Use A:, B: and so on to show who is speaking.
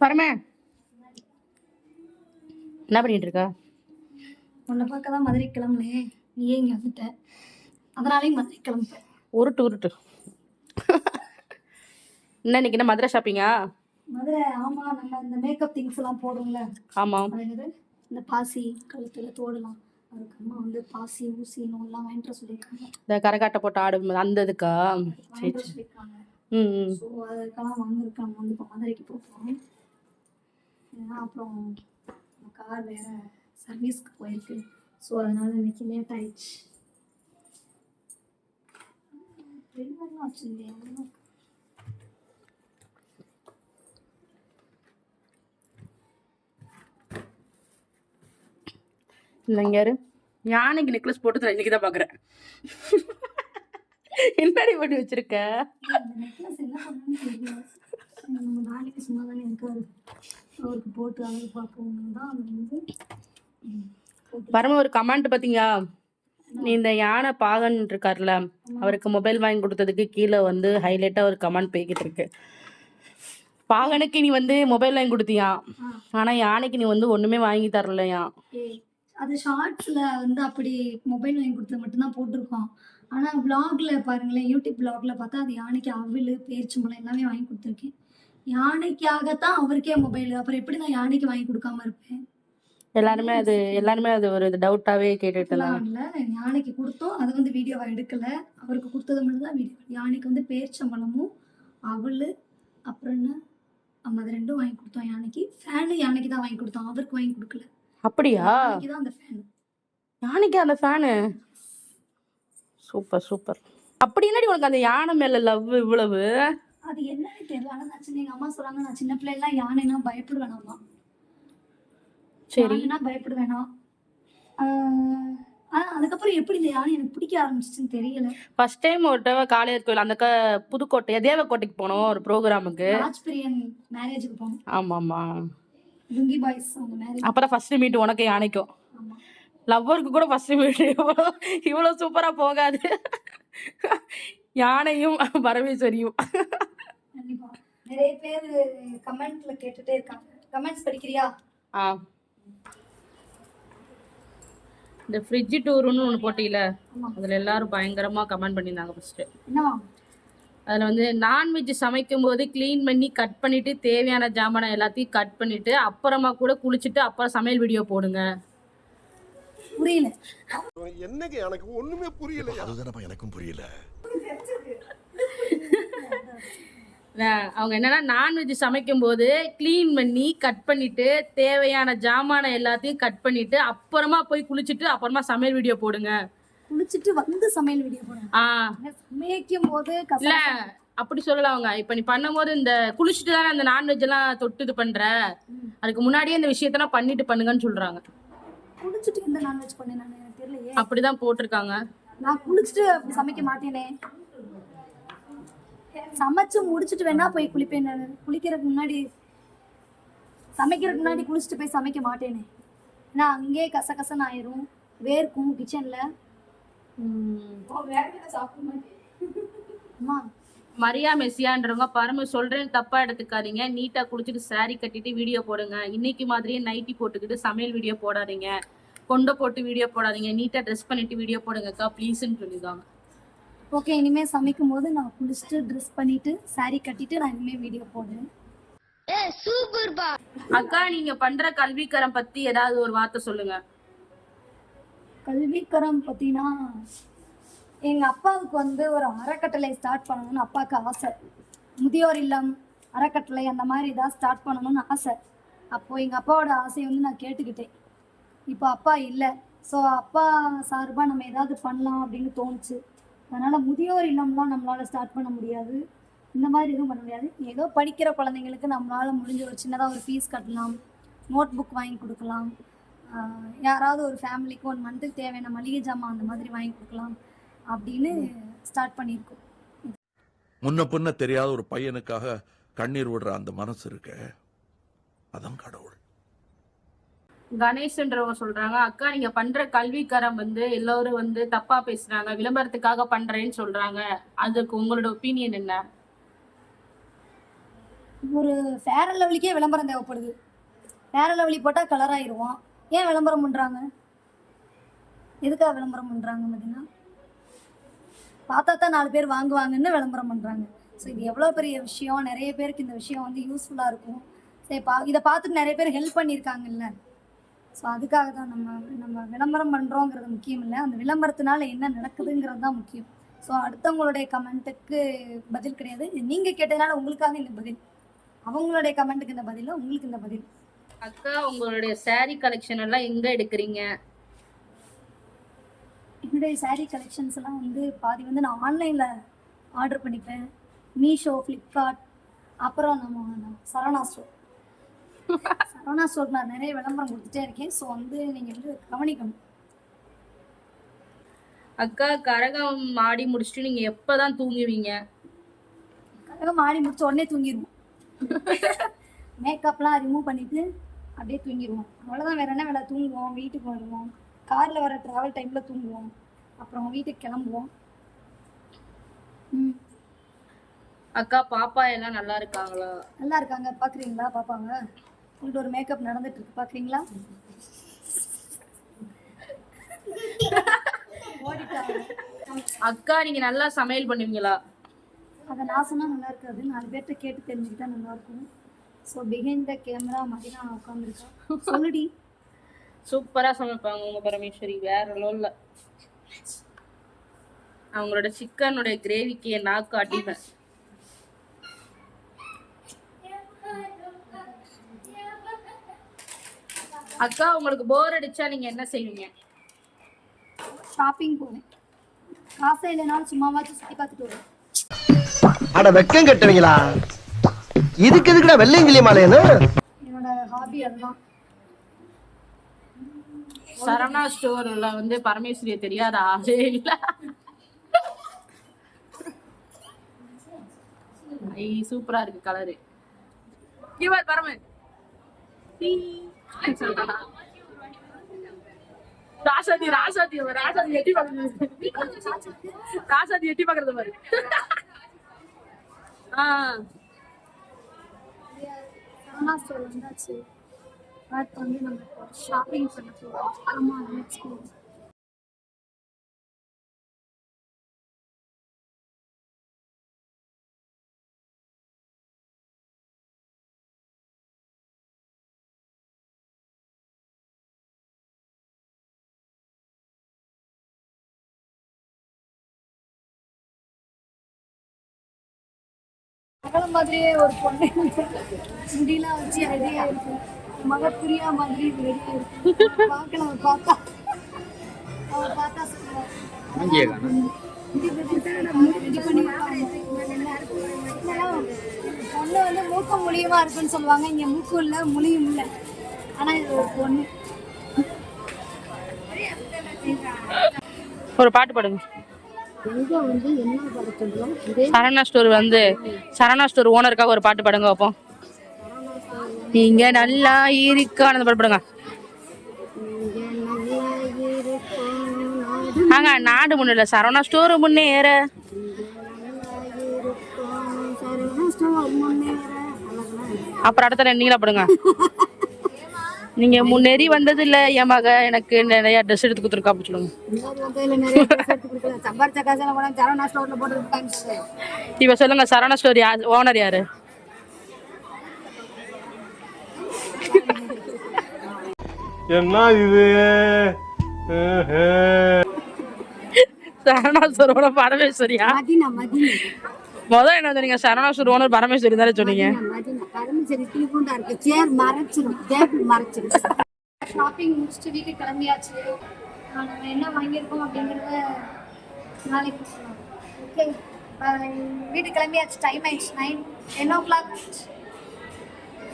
A: பரமே. என்ன பண்ணிட்டு இருக்க
B: உன்னை பார்க்க தான் மதுரை கிளம்புனேன் நீயே இங்கே வந்துட்ட? அதனாலே மதுரை கிளம்பிட்டேன்.
A: உருட்டு உருட்டு என்ன இன்னைக்கு என்ன மதுரை ஷாப்பிங்கா
B: மதுரை ஆமா நம்ம இந்த மேக்கப் திங்ஸ் எல்லாம் போடுவோம்ல
A: ஆமாம்
B: இந்த பாசி கழுத்துல தோடலாம். அதுக்கு அம்மா வந்து பாசி ஊசி நூல்லாம் வாங்கிட்டு சொல்லியிருக்காங்க.
A: இந்த கரகாட்டை போட்டு ஆடும் அந்த இதுக்கா? சரி ம்
B: ஸோ அதுக்கெல்லாம் வாங்கியிருக்காங்க. வந்து இப்போ மதுரைக்கு போகிறோம் அப்புறம் கார் வேற சர்வீஸ்க்கு போயிருக்கு. ஸோ அதனால இன்னைக்கு லேட் ஆயிடுச்சு. டெலிவரிலாம் வச்சுருந்தேன்
A: இல்லைங்க யாரு? யானைக்கு நெக்லஸ் போட்டு இன்னைக்கு தான் பார்க்குறேன் என்னடி பண்ணி வச்சிருக்க?
B: நெக்லஸ் என்ன நம்ம நாளைக்கு சும்மா தானே இருக்காரு. அவருக்கு போட்டு அழகு பார்ப்போம். தான் வந்து
A: பரம ஒரு கமெண்ட் பார்த்தீங்க நீ இந்த யானை பாகன் இருக்கார்ல அவருக்கு மொபைல் வாங்கி கொடுத்ததுக்கு கீழே வந்து ஹைலைட்டாக ஒரு கமெண்ட் போய்கிட்டு இருக்கு. பாகனுக்கு நீ வந்து மொபைல் வாங்கி கொடுத்தியா?
B: ஆ.
A: ஆனால் யானைக்கு நீ வந்து ஒன்றுமே வாங்கி தரலையா?
B: அது ஷார்ட்ஸில் வந்து அப்படி மொபைல் வாங்கி கொடுத்தது மட்டும்தான் போட்டிருக்கோம். ஆனால் vlogல பாருங்களேன் யூடியூப் vlogல பார்த்தா அது யானைக்கு அவிழ் பேரிச்சம்பழம் எல்லாமே வாங்கி கொடுத்துருக்கேன். யானைக்காகத்தான் அவருக்கே மொபைல் அப்புறம் எப்படி நான் யானைக்கு வாங்கி கொடுக்காம இருப்பேன்?
A: எல்லாருமே அது எல்லாருமே அது ஒரு டவுட்டாகவே கேட்டுட்டு இருந்தாங்க
B: யானைக்கு கொடுத்தோம். அது வந்து வீடியோவை எடுக்கல. அவருக்கு கொடுத்தது மட்டும் தான் வீடியோ யானைக்கு வந்து பேரிச்சம்பழமும் அவள் அப்புறம் என்ன? நம்ம அது ரெண்டும் வாங்கி கொடுத்தோம் யானைக்கு. ஃபேனு யானைக்கு தான் வாங்கி கொடுத்தோம். அவருக்கு வாங்கி கொடுக்கல.
A: அப்படியா?
B: தான் அந்த ஃபேன்
A: யானைக்கு அந்த ஃபேனு சூப்பர் சூப்பர். அப்படி என்னடி உனக்கு அந்த யானை மேல லவ் இவ்வளவு?
B: அது என்னன்னு தெரியல. ஆனா நான் சின்ன எங்க அம்மா சொல்றாங்க நான் சின்ன பிள்ளைலாம் யானைனா பயப்படுவேனாமா
A: சரி.
B: யானைனா பயப்படுவேனா? ஆனா அதுக்கப்புறம் எப்படி இந்த யானை எனக்கு பிடிக்க ஆரம்பிச்சிச்சுன்னு தெரியல.
A: ஃபர்ஸ்ட் டைம் ஒரு தடவை காளையர் கோயில் அந்த க புதுக்கோட்டை தேவக்கோட்டைக்கு போனோம் ஒரு ப்ரோக்ராமுக்கு
B: ராஜ்பிரியன் மேரேஜுக்கு போனோம்.
A: ஆமா ஆமா
B: லுங்கி பாய்ஸ் அவங்க மேரேஜ்
A: அப்பதான் ஃபர்ஸ்ட் மீட் உனக்கு யானைக்கும். லவ்வருக்கு கூட ஃபர்ஸ்ட் மீட் இவ்வளோ இவ்வளோ சூப்பரா போகாது. யானையும் பரமேஸ்வரியும்.
B: கண்டிப்பா. நிறைய பேர் கமெண்ட்ல கேட்டுட்டே இருக்காங்க. கமெண்ட்ஸ் படிக்கிறியா?
A: ஆ. இந்த ஃப்ரிட்ஜ் டூருன்னு ஒன்று போட்டியில. அதில் எல்லாரும் பயங்கரமா கமெண்ட் பண்ணியிருந்தாங்க ஃபர்ஸ்ட்
B: என்னவா?
A: அதில் வந்து நான்வெஜ் சமைக்கும் போது க்ளீன் பண்ணி கட் பண்ணிட்டு தேவையான ஜாமானை எல்லாத்தையும் கட் பண்ணிட்டு அப்புறமா கூட குளிச்சுட்டு அப்புறம் சமையல் வீடியோ போடுங்க.
B: புரியல.
C: என்னங்க எனக்கு ஒண்ணுமே புரியலையா?
D: அதுதானப்பா எனக்கும் புரியல.
A: அவங்க என்னன்னா நான்வெஜ் சமைக்கும் போது க்ளீன் பண்ணி கட் பண்ணிட்டு தேவையான ஜாமானை எல்லாத்தையும் கட் பண்ணிட்டு அப்புறமா போய் குளிச்சுட்டு அப்புறமா சமையல் வீடியோ போடுங்க.
B: குளிச்சுட்டு வந்து சமையல் வீடியோ போடுறேன்
A: ஆ.
B: சமைக்கும் போது
A: இல்ல அப்படி சொல்லல அவங்க. இப்ப நீ பண்ணும்போது இந்த குளிச்சுட்டு தானே அந்த நான்வெஜ் எல்லாம் தொட்டு இது பண்ற? அதுக்கு முன்னாடியே இந்த விஷயத்தெல்லாம் பண்ணிட்டு பண்ணுங்கன்னு சொல்றாங்க.
B: குளிச்சுட்டு எந்த நான்வெஜ் பண்ணேன் நான் எனக்கு தெரியலையே.
A: அப்படிதான் போட்டிருக்காங்க.
B: நான் குளிச்சுட்டு சமைக்க மாட்டேனே. சமைச்சு முடிச்சுட்டு வேணா போய் குளிப்பேன் நான். குளிக்கிறதுக்கு முன்னாடி சமைக்கிறதுக்கு முன்னாடி குளிச்சுட்டு போய் சமைக்க மாட்டேனே. ஏன்னா அங்கேயே கசகசன்னு ஆயிரும். வேர்க்கும் கிச்சன்ல அம்மா.
A: மரியா மெஸ்ஸியான்றவங்க பரம சொல்றேன் தப்பா எடுத்துக்காதீங்க. நீட்டா குளிச்சுட்டு saree கட்டிட்டு வீடியோ போடுங்க. இன்னைக்கு மாதிரியே நைட்டி போட்டுக்கிட்டு சமையல் வீடியோ போடாதீங்க. கொண்டை போட்டு வீடியோ போடாதீங்க. நீட்டா ட்ரெஸ் பண்ணிட்டு வீடியோ போடுங்கக்கா. ப்ளீஸ்ன்னு சொல்லியிருக்காங்க.
B: ஓகே இனிமே சமைக்கும் போது நான் குளிச்சுட்டு ட்ரெஸ் பண்ணிட்டு saree கட்டிட்டு நான் இனிமே வீடியோ போடுறேன்.
A: அக்கா நீங்க பண்ற கல்விக்கரம் பத்தி ஏதாவது ஒரு வார்த்தை சொல்லுங்க.
B: கல்விக்கரம் பார்த்தீங்கன்னா எங்கள் அப்பாவுக்கு வந்து ஒரு அறக்கட்டளை ஸ்டார்ட் பண்ணணும்னு அப்பாவுக்கு ஆசை. முதியோர் இல்லம் அறக்கட்டளை அந்த மாதிரி ஏதாவது ஸ்டார்ட் பண்ணணும்னு ஆசை. அப்போது எங்கள் அப்பாவோட ஆசையை வந்து நான் கேட்டுக்கிட்டேன். இப்போ அப்பா இல்லை. ஸோ அப்பா சார்பாக நம்ம ஏதாவது பண்ணலாம் அப்படின்னு தோணுச்சு. அதனால் முதியோர் இல்லம்லாம் நம்மளால் ஸ்டார்ட் பண்ண முடியாது. இந்த மாதிரி எதுவும் பண்ண முடியாது. ஏதோ படிக்கிற குழந்தைங்களுக்கு நம்மளால் முடிஞ்ச ஒரு சின்னதாக ஒரு ஃபீஸ் கட்டலாம். நோட் புக் வாங்கி கொடுக்கலாம். யாராவது ஒரு ஃபேமிலிக்கு ஒன் மந்த்துக்கு தேவையான மளிகை ஜாமான் அந்த மாதிரி வாங்கி கொடுக்கலாம் அப்படின்னு ஸ்டார்ட் பண்ணியிருக்கோம்.
D: முன்ன பின்ன தெரியாத ஒரு பையனுக்காக கண்ணீர் விடுற அந்த மனசு இருக்க. அதான் கடவுள்.
A: கணேஷ்ன்றவங்க சொல்றாங்க அக்கா நீங்க பண்ற கல்விக்கரம் வந்து எல்லாரும் வந்து தப்பா பேசுறாங்க விளம்பரத்துக்காக பண்றேன்னு சொல்றாங்க. அதுக்கு உங்களோட ஒப்பீனியன் என்ன?
B: ஒரு ஃபேர் அண்ட் லவ்லிக்கே விளம்பரம் தேவைப்படுது. ஃபேர் அண்ட் லவ்லி போட்டால் கலர் ஆயிடுவோம் ஏன் விளம்பரம் பண்ணுறாங்க எதுக்காக விளம்பரம் பண்ணுறாங்க பார்த்தீங்கன்னா பார்த்தா தான் நாலு பேர் வாங்குவாங்கன்னு விளம்பரம் பண்ணுறாங்க ஸோ இது எவ்வளோ பெரிய விஷயம்? நிறைய பேருக்கு இந்த விஷயம் வந்து யூஸ்ஃபுல்லாக இருக்கும். சரி பா இதை பார்த்துட்டு நிறைய பேர் ஹெல்ப் பண்ணியிருக்காங்கல்ல. ஸோ அதுக்காக தான் நம்ம நம்ம விளம்பரம் பண்ணுறோங்கிறது முக்கியம் இல்லை. அந்த விளம்பரத்தினால என்ன நடக்குதுங்கிறது தான் முக்கியம். ஸோ அடுத்தவங்களுடைய கமெண்ட்டுக்கு பதில் கிடையாது. நீங்கள் கேட்டதுனால உங்களுக்காக இந்த பதில். அவங்களுடைய கமெண்ட்டுக்கு இந்த பதில் உங்களுக்கு இந்த பதில்.
A: அக்கா உங்களுடைய saree கலெக்ஷன் எல்லாம் எங்க எடுக்கிறீங்க?
B: என்னுடைய saree கலெக்ஷன்ஸ் எல்லாம் வந்து பாதி வந்து நான் ஆன்லைனில் ஆர்டர் பண்ணிப்பேன். மீஷோ ஃப்ளிப்கார்ட் அப்புறம் நம்ம சரவணா ஸ்டோர் சரவணா ஸ்டோர் நான் நிறைய விளம்பரம் கொடுத்துட்டே இருக்கேன். ஸோ வந்து நீங்கள் வந்து கவனிக்கணும்.
A: அக்கா கரகம் ஆடி முடிச்சுட்டு நீங்க எப்பதான் தூங்குவீங்க?
B: கரகம் ஆடி முடிச்ச உடனே தூங்கிடுவோம் மேக்கப்லாம் ரிமூவ் பண்ணிட்டு அப்படியே தூங்கிடுவோம் அவ்வளோதான் வேற என்ன வேலை? தூங்குவோம் வீட்டுக்கு வருவோம். காரில் வர ட்ராவல் டைமில் தூங்குவோம். அப்புறம் வீட்டுக்கு கிளம்புவோம். ம்.
A: அக்கா பாப்பா எல்லாம் நல்லா இருக்காங்களா?
B: நல்லா இருக்காங்க. பார்க்குறீங்களா பாப்பாங்க உங்கள்ட்ட ஒரு மேக்கப் நடந்துட்டு இருக்கு பார்க்குறீங்களா
A: அக்கா நீங்க நல்லா சமையல் பண்ணுவீங்களா?
B: அதை நான் சொன்னால் நல்லா இருக்காது. நாலு பேர்கிட்ட கேட்டு தெரிஞ்சுக்கிட்டா நல்லா இருக்கும். So behind the camera Madina உட்காந்துருக்கா சொல்லுடி.
A: சூப்பரா சமைப்பாங்க உங்க பரமேஸ்வரி. வேற லெவல்ல. அவங்களோட சிக்கனுடைய கிரேவிக்கு நாக்கு அடிமை அக்கா உங்களுக்கு போர் அடிச்சா நீங்க என்ன செய்வீங்க?
B: ஷாப்பிங் போவேன். காசே இல்லைனாலும் சும்மாவாச்சும் சுற்றி பார்த்துட்டு வருவேன்.
E: அட வெக்கம் கட்டுவீங்களா? இதுக்கு எதுக்குடா வெள்ளையங்கிலி மாலையன்னு
B: என்னோட ஹாபி அதுதான்.
A: சரவணா ஸ்டோர்ல வந்து பரமேஸ்வரிய தெரியாத? ஆளே இல்ல ஐ சூப்பரா இருக்கு கலரு இவர் பரம ராசாதி ராசாதி ராசாதி எட்டி பாக்குறது ராசாதி எட்டி பாக்குறது மாதிரி ஆஹ்
B: வந்தாச்சு. பட் வந்து நம்ம ஷாப்பிங் பண்ண போகிறோம் மகள மாதிரியே ஒரு பொண்ணு. முடியெல்லாம் வச்சு ரெடியா இருக்கு மக பிரியா மாதிரி ரெடியா இருக்கு பார்க்கலாம் பார்த்தா. அவ பார்த்தா சொல்லுவா. ரெடி பண்ணி பொண்ணு வந்து மூக்கு முழியமா இருக்குன்னு சொல்லுவாங்க. இங்க மூக்கும் இல்ல முழியும் இல்ல. ஆனா இது ஒரு பொண்ணு.
A: ஒரு பாட்டு பாடுங்க. சரணா ஸ்டோர் வந்து சரணா ஸ்டோர் ஓனருக்காக ஒரு பாட்டு பாடுங்க வைப்போம் நீங்க நல்லா இருக்கா? அந்த பாட்டு பாடுங்க. ஆங்க நாடு முன்னேற. சரவணா ஸ்டோர் முன்னேற. அப்புறம் அடுத்த நீங்களா பாடுங்க. நீங்க முன்னேறி வந்தது இல்ல என் மக எனக்கு நிறைய ட்ரெஸ் எடுத்து கொடுத்துருக்கா அப்படி சொல்லுங்க. இப்ப சொல்லுங்க சரவணா ஸ்டோர் ஓனர் யாரு?
C: என்ன இது?
A: ஸ்டோர் ஓனர் பரமேஸ்வரியா? முதல்ல என்ன சொன்னீங்க? ஸ்டோர் ஓனர் பரமேஸ்வரி தானே சொன்னீங்க?
B: சரி பரமேஸ்வரி பூண்டா இருக்கு. சேர் மறைச்சிடும் டேபிள் மறைச்சிடும் ஷாப்பிங் முடிச்சுட்டு வீட்டுக்கு கிளம்பியாச்சு. நம்ம என்ன வாங்கியிருக்கோம் அப்படிங்கிறத நாளைக்கு ஓகே வீட்டுக்கு கிளம்பியாச்சு. டைம் ஆயிடுச்சு. நைன் டென் ஓ கிளாக்